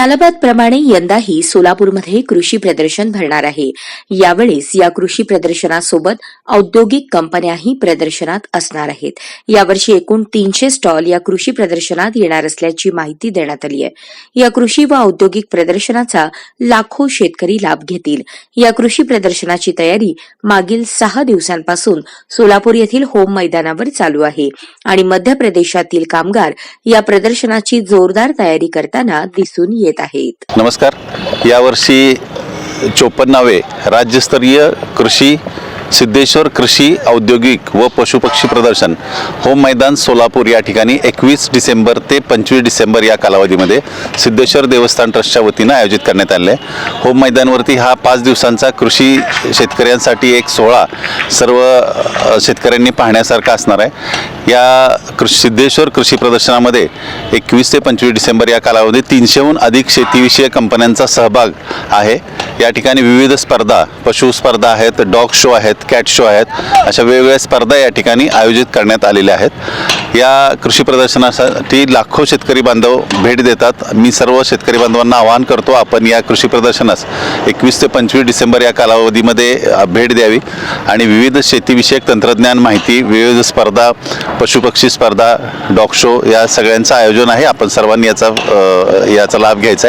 सालाबादप्रमाणे यंदाही सोलापूरमध्ये कृषी प्रदर्शन भरणार आहे. यावेळेस या कृषी प्रदर्शनासोबत औद्योगिक कंपन्याही प्रदर्शनात असणार आहेत. यावर्षी एकूण तीनशे स्टॉल या कृषी प्रदर्शनात येणार असल्याची माहिती देण्यात आली आहे. या कृषी व औद्योगिक प्रदर्शनाचा लाखो शेतकरी लाभ घेतील. या कृषी प्रदर्शनाची तयारी मागील सहा दिवसांपासून सोलापूर येथील होम मैदानावर चालू आहे आणि मध्य प्रदेशातील कामगार या प्रदर्शनाची जोरदार तयारी करताना दिसून येत आहेत. नमस्कार. यावर्षी चोपन्नावे राज्यस्तरीय कृषी सिद्धेश्वर कृषी औद्योगिक व पशुपक्षी प्रदर्शन होम मैदान सोलापूर या ठिकाणी एकवीस डिसेंबर ते पंचवीस डिसेंबर या कालावधीमध्ये सिद्धेश्वर देवस्थान ट्रस्टच्या वतीनं आयोजित करण्यात आले होम मैदानवरती हा पाच दिवसांचा कृषी शेतकऱ्यांसाठी एक सोहळा सर्व शेतकऱ्यांनी पाहण्यासारखा असणार आहे. या कृषी सिद्धेश्वर कृषी प्रदर्शनामध्ये एकवीस ते पंचवीस डिसेंबर या कालावधीत तीनशेहून अधिक शेतीविषयक कंपन्यांचा सहभाग आहे. या ठिकाणी विविध स्पर्धा पशु स्पर्धा आहेत डॉग शो आहेत कॅट शो आहेत. अशा वेगवेगळ्या स्पर्धा या ठिकाणी आयोजित करण्यात आलेल्या आहेत. या कृषी प्रदर्शनासाठी लाखो शेतकरी बांधव भेट देतात. मी सर्व शेतकरी बांधवांना आवाहन करतो आपण या कृषी प्रदर्शनास एकवीस ते पंचवीस डिसेंबर या कालावधीमध्ये भेट द्यावी. आणि विविध शेतीविषयक तंत्रज्ञान माहिती विविध स्पर्धा पशुपक्षी स्पर्धा डॉग शो या सगळ्यांचं आयोजन आहे. आपण सर्वांनी याचा याचा लाभ घ्यायचा आहे.